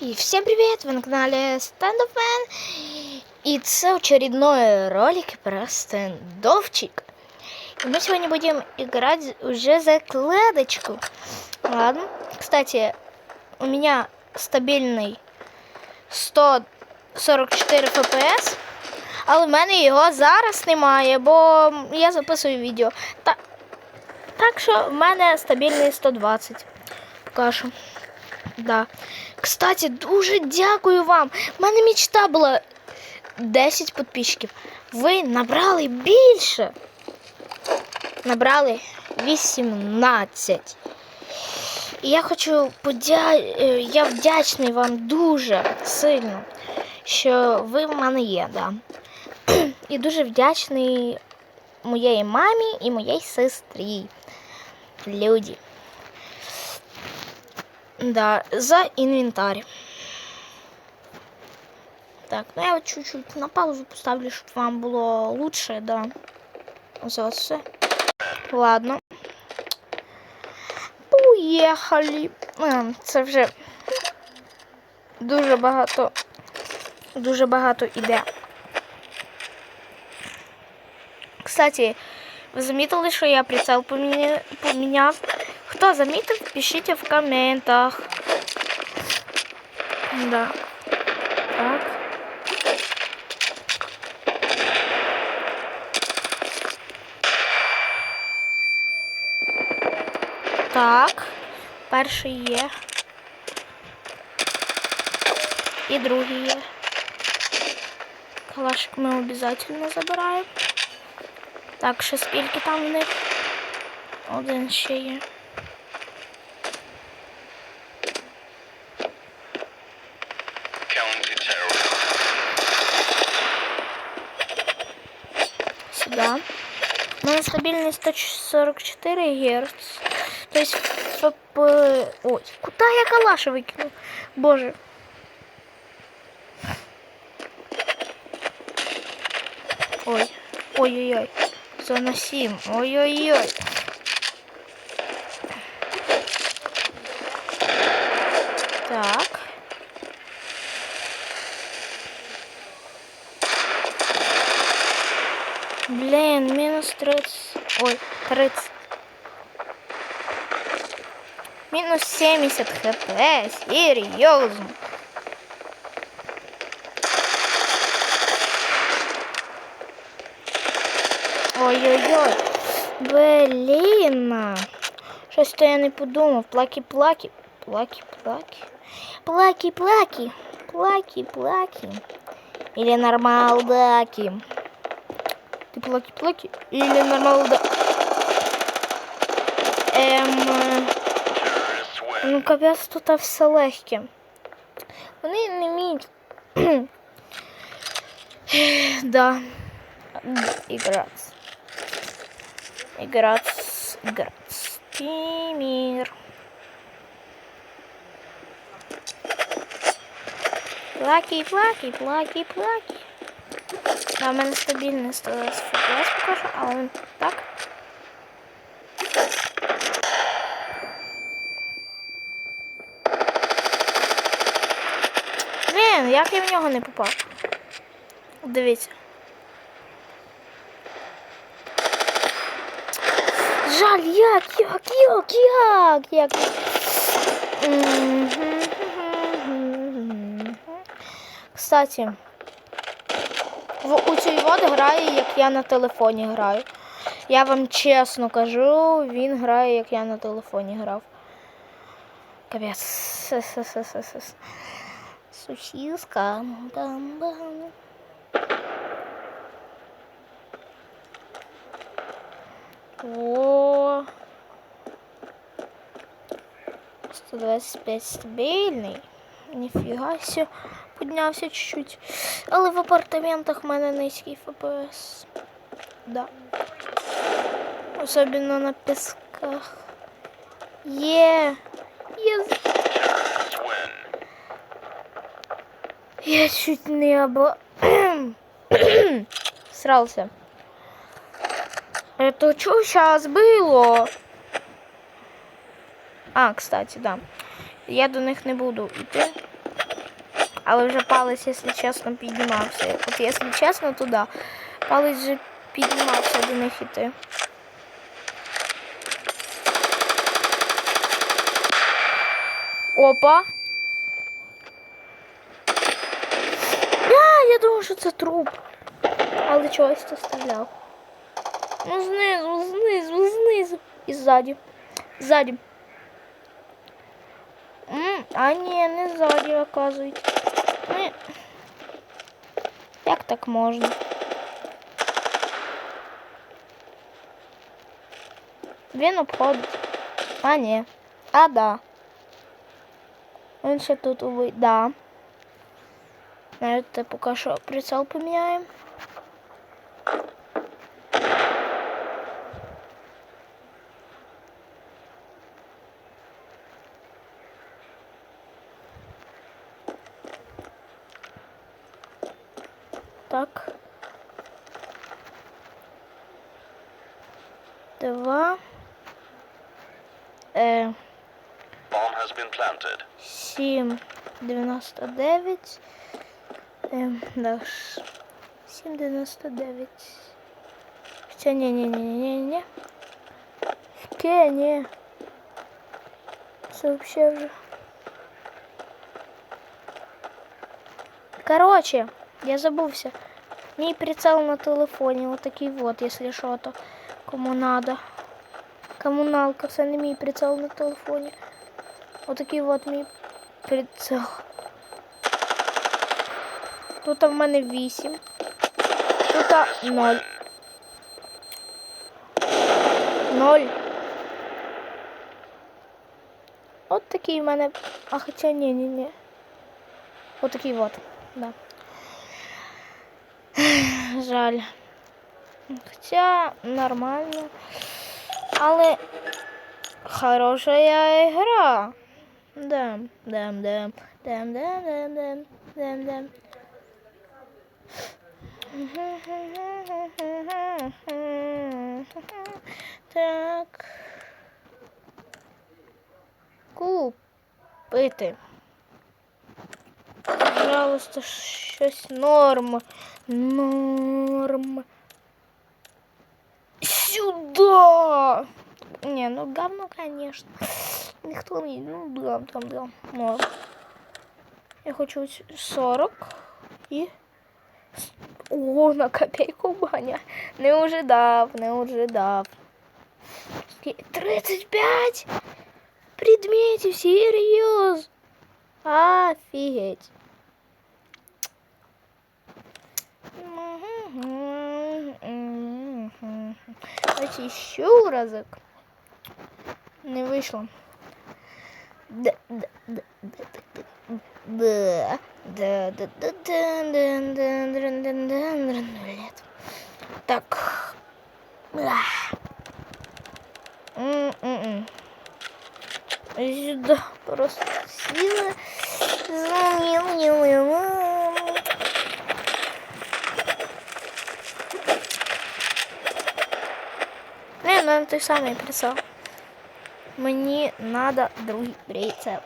И всем привет! Вы на канале Stand Up Man. И это очередной ролик про стендовчик. И мы сегодня будем играть уже закладочку. Ладно. Кстати, у меня стабильний 144 FPS. Але в мене його зараз немає, бо я записую відео. Та, так що в мене стабільний 120. Покажу. Да. Кстати, дуже дякую вам. У мене мечта була 10 підписчиків. Ви набрали більше. Набрали 18. І я хочу подя... е, Я вдячний вам дуже сильно, що ви в мене є, да. І дуже вдячний моєї мамі і моїй сестрі. Люди. Да, за інвентар. Так, ну я чуть-чуть на паузу поставлю, щоб вам було лучше, да. За все. Ладно. Поїхали. Це вже дуже багато. Дуже багато іде. Кстати, ви замітили, що я прицел поміняв? Хто замітив, пишіть в коментах. Да. Так. Так. Перший є. І другий є. Калашик ми обов'язково забираємо. Так, ще скільки там в них? Один ще є. Стабільний 144 Гц. То есть. Ой, куда я калаши выкину? Боже. Ой. Ой-ой-ой. заносим, Ой-ой-ой. Ой, 30. Минус 70 хп. Серьезно. Ой-ой-ой. Блін. Щось то я не подумав. Плакі-плакі. Плакі-плакі. Плакі-плакі. Плакі-плакі. Или нормалдаки. Ты плаки-плаки или нормалда? Ем, ну капець тут все легке. Вони не вміють. да. Играть. Играть. Играть. Тимир. Плаки, плаки, плаки, плаки. Да, у мене стабільний 120 FPS покажу, а он так. Як я в нього не попав? Дивіться. Жаль, як, як, як, як, як. Кстати, в, у цій води грає, як я на телефоні граю. Я вам чесно кажу, він грає, як я на телефоні грав. Капець. Сусідка. Бам-бам. О. 125 стабільний. Ніфіга сі. Піднявся чуть-чуть. Але в апартаментах в мене низький ФПС. Да. Особливо на пісках. Є. Є. Я чуть не обла... Срался. Это что сейчас было? А, кстати, да. Я до них не буду йти. Але вже палець, якщо чесно, піднімався. От якщо чесно, то да. Палець вже піднімався до них іти. Опа. думав, що це труп. Але чогось то стріляв. Ну, знизу, знизу, знизу. І ззаді. Ззаді. М, А ні, не ззаді, оказується. Ні. Як так можна? Він обходить. А, ні. А, да. Він ще тут уви. Да. Навіть поки що прицел поміняємо. Так. Два. Е, planted. сім, дев'яносто дев'ять. Е, да, ш- сім, дев'яносто дев'ять. Хоча ні, ні, ні, ні, ні, ні. Ке, ні. Це вообще вже. Короче, я забувся. Мій прицел на телефоні, отакий вот, якщо що, то кому надо. Комуналка, це не мій прицел на телефоні. Отакий от мій прицел. Тут в мене 8. Тут 0. 0. От такий в мене. А хоча ні, ні, ні. От такий от. Да. Жаль. Хоча нормально. Але хорошая игра. Да, да, да, да, да, да, да, да, да. Так. Купити. Пожалуйста, щось норм. Норм. Сюда! Не, ну говно, конечно. Ніхто не, ну да, там, да. Норм. Я хочу ось 40 і. О, на копейку баня. Не ожидав, не ожидав. Ски- 35 предметів, серйоз. Офігеть. Давайте еще разок. Не вышло. Да, да, да, да, да, да, Лет. Так. Сюда просто сила. Не, наверное, ты самый прицел. Мне надо другий прицел.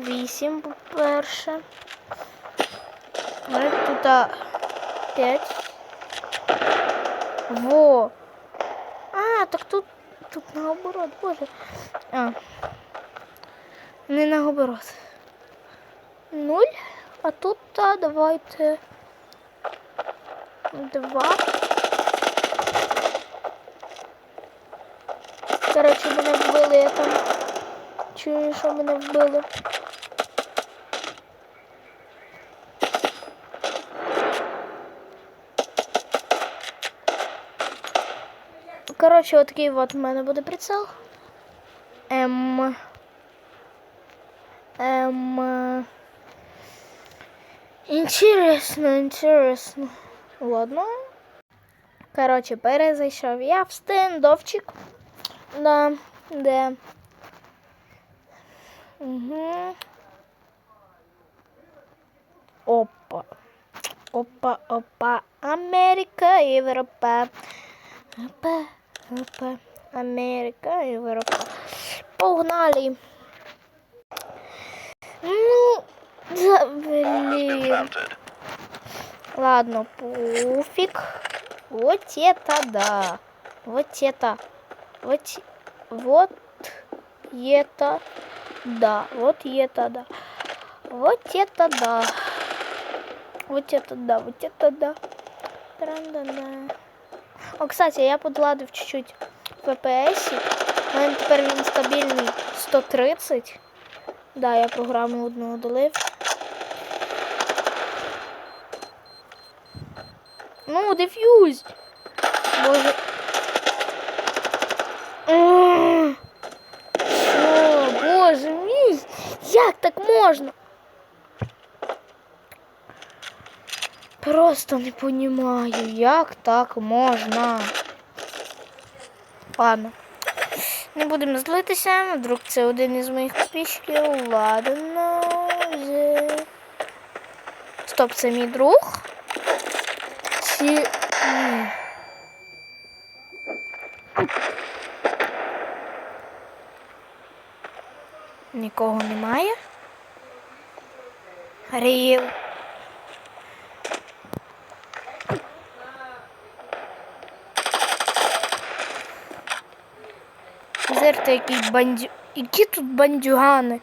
Вісім, по-перше. Ми тут а, п'ять. Во. А, так тут, тут наоборот, боже. А. Не наоборот. Нуль. А тут а, давайте. Два. Коротше, мене вбили, я там чую, що мене вбили. Коротше, отакий от у мене буде прицел. М. М. Інтересно, інтересно. Ладно. Коротше, перезайшов я в стендовчик. Да, да. Угу. Опа. Опа, опа. Америка, Європа. Опа, опа. Америка, Європа. Погнали. Ну, стабільно. planted. Ладно, пуфик. Вот это да. Вот это. Вот, вот это да. Вот это да. Вот это да. Вот это да. Вот это да. Тран-да-да. О, кстати, я подладив чуть-чуть FPS. У мене тепер він стабільний 130. Да, я програму одну удалив. Ну, дефьюз. Боже. М, боже мій, як так можна? Просто не понімаю, як так можна. Ладно. Не будемо злитися, вдруг це один із моїх підписчиків. Ладно. Стоп, це мій друг. Чи... Нікого немає. Рів. Зерте який бандю... Які тут бандюгани?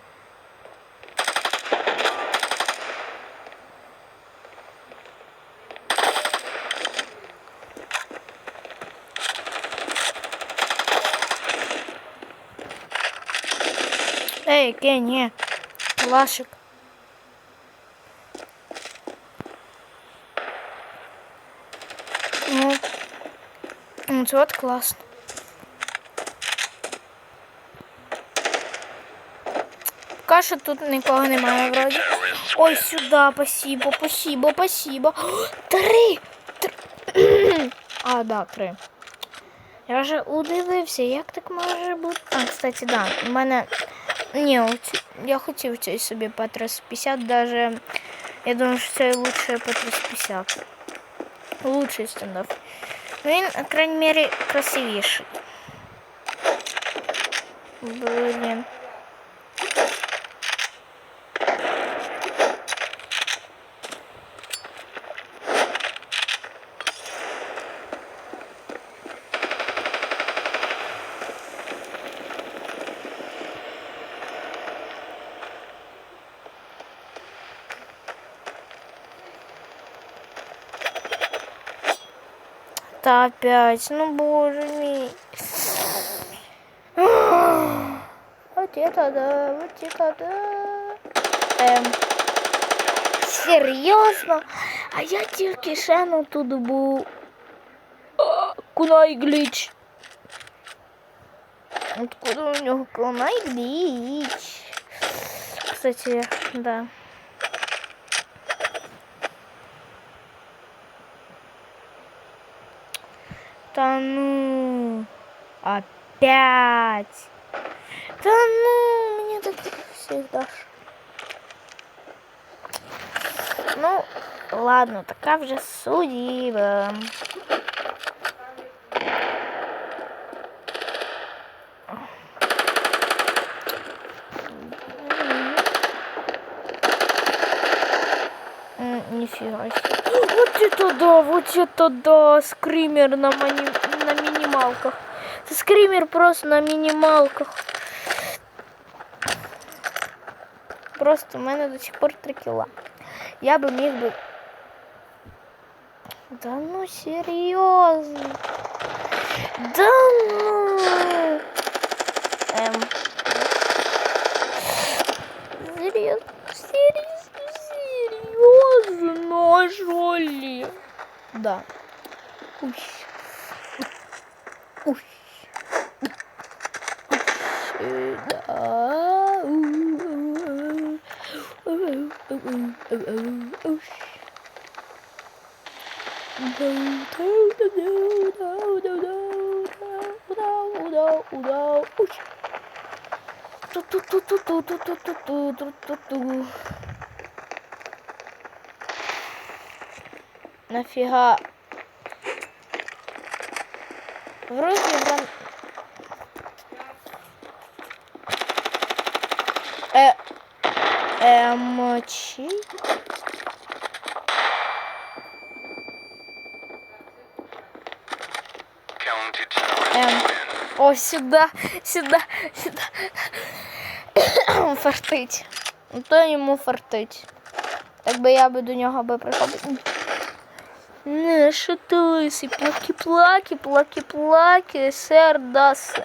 Ей, ке, ні. Лашик. Ну, ну, це Поки що тут нікого немає вроді. Ой, сюди, спасибо, спасибо, спасибо. Три! Три! А, да, три. Я вже удивився, як так може бути. А, кстати, да, у мене. Ні, я хотів цей собі P350, даже. Я думаю, що це лучше P350. Лучший стандарт. Ну, він, по крайней мере, красивіший. Блін. Та опять, ну боже мій. Вот это да, вот это да. Ем. Серйозно? А я тільки ще ну тут був. А, Кунай гліч. Откуда у нього кунай гліч? Кстати, да. Да ну, опять. Да ну, мне так всегда. Ну, ладно, така вже судьба. Нифига себе. Вот это да, вот это да, скример на, мани... на минималках. Скример просто на минималках. Просто у мене до сих пор 3 кіла. Я би міг би. Да ну серйозно. Да Uy. Uy. Nafiha Вроді вам... Е, е, мочі. Эм, о, сюда, сюда, сюда. фортить. Ну, то йому фортить. Так би я би до нього би приходив. Не, лисий? Плаки-плаки, плаки-плаки, сердасе.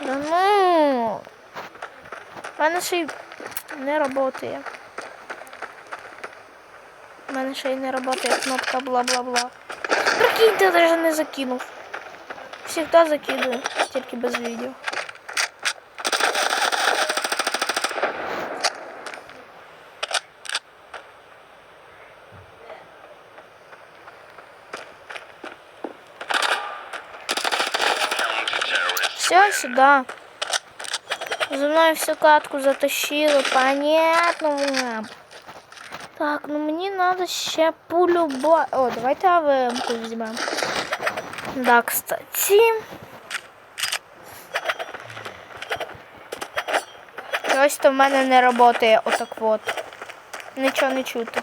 Да ну. У мене ще й не працює. У мене ще й не працює кнопка бла-бла-бла. Прикинь, ти навіть не закинув. Всегда закидую, тільки без відео. Все сюда. За мною всю катку затащили, понятно. вам. Так, ну мені треба ще пулю ба... О, давайте АВМ-ку візьмемо. Да, кстати. Щось то в мене не працює отак от. Нічого не чути.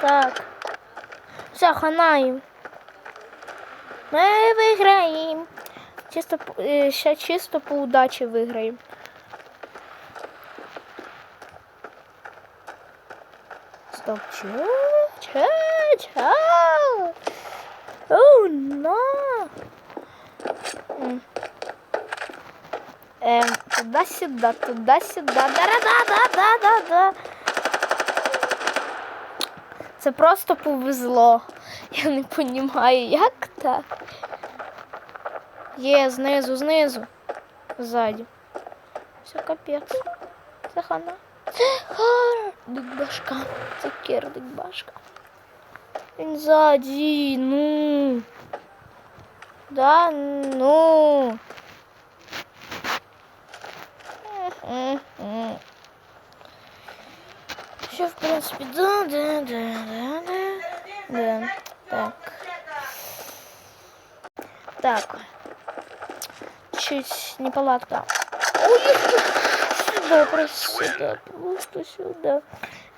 Так? Все, хана їм. Ми виграємо. Чисто, е, ще чисто по удачі виграємо. Стоп, чо? Чо? Чо? Оу, на! М. Ем, туди-сюди, туди-сюди, да-да-да-да-да-да. Це просто повезло. Я не розумію, як так. Є, знизу, знизу. Ззаді. Все капець. Це хана. Дикбашка. Це кір дикбашка. Він ззаді, ну. Да, ну. Все, в принципе, да, да, да, да, да. Да, так. Так. Чуть неполадка. Ой, сюда, просто сюда, просто сюда.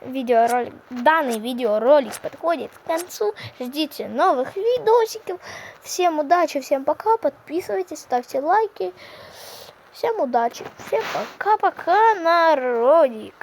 Видеоролик, данный видеоролик подходит к концу. Ждите новых видосиков. Всем удачи, всем пока. Подписывайтесь, ставьте лайки. Всем удачи. Всем пока-пока, народик.